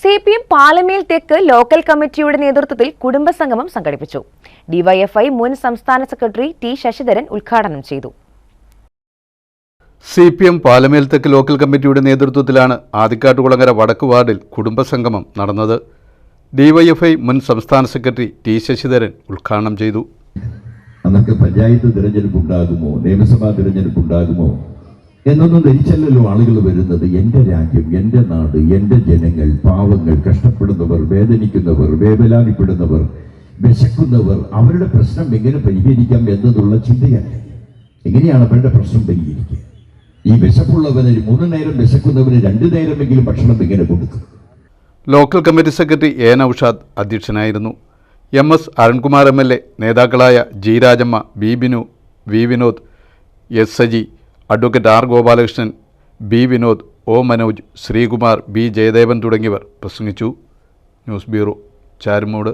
C P M Palamel തെക്ക് local കമ്മിറ്റിയുടെ നേതൃത്വത്തിൽ കുടുംബസംഗമം സംഘടിപ്പിച്ചു. ഡിവൈഎഫ്ഐ മുൻ സംസ്ഥാന സെക്രട്ടറി ടി ശശിധരൻ ഉദ്ഘാടനം ചെയ്തു. സി പി എം പാലമേൽ തെക്ക് ലോക്കൽ കമ്മിറ്റിയുടെ നേതൃത്വത്തിലാണ് ആദിക്കാട്ടുകുളങ്ങര വടക്ക് വാർഡിൽ കുടുംബസംഗമം നടന്നത്. ഡിവൈഎഫ്ഐ മുൻ സംസ്ഥാന സെക്രട്ടറി ടി ശശിധരൻ ഉദ്ഘാടനം ചെയ്തു. അന്നൊക്കെ പഞ്ചായത്ത് തിരഞ്ഞെടുപ്പ് ഉണ്ടാകുമോ നിയമസഭാ തിരഞ്ഞെടുപ്പ് ഉണ്ടാകുമോ എന്നൊന്നും ധരിച്ചല്ലല്ലോ ആളുകൾ വരുന്നത്. എന്റെ രാജ്യം എന്റെ നാട് എന്റെ ജനങ്ങൾ പാവങ്ങൾ കഷ്ടപ്പെടുന്നവർ വേദനിക്കുന്നവർ വേവലാതിപ്പെടുന്നവർ വിശക്കുന്നവർ അവരുടെ പ്രശ്നം എങ്ങനെ പരിഹരിക്കാം എന്നതുള്ള ചിന്തയല്ല. എങ്ങനെയാണ് അവരുടെ പ്രശ്നം പരിഹരിക്കുക? ഈ വിശപ്പുള്ളവന് മൂന്ന് നേരം വിശക്കുന്നവന് രണ്ടു നേരമെങ്കിലും ഭക്ഷണം എങ്ങനെ കൊടുക്കും? Local committee secretary A Naushad അധ്യക്ഷനായിരുന്നു. M S Arunkumar M L A നേതാക്കളായ G Rajamma B Binu V Vinod S Saji advocate R Gopalakrishnan B Vinod O Manoj Sreekumar B Jayadevan തുടങ്ങിയവർ പ്രസംഗിച്ചു. News bureau Charummoodu.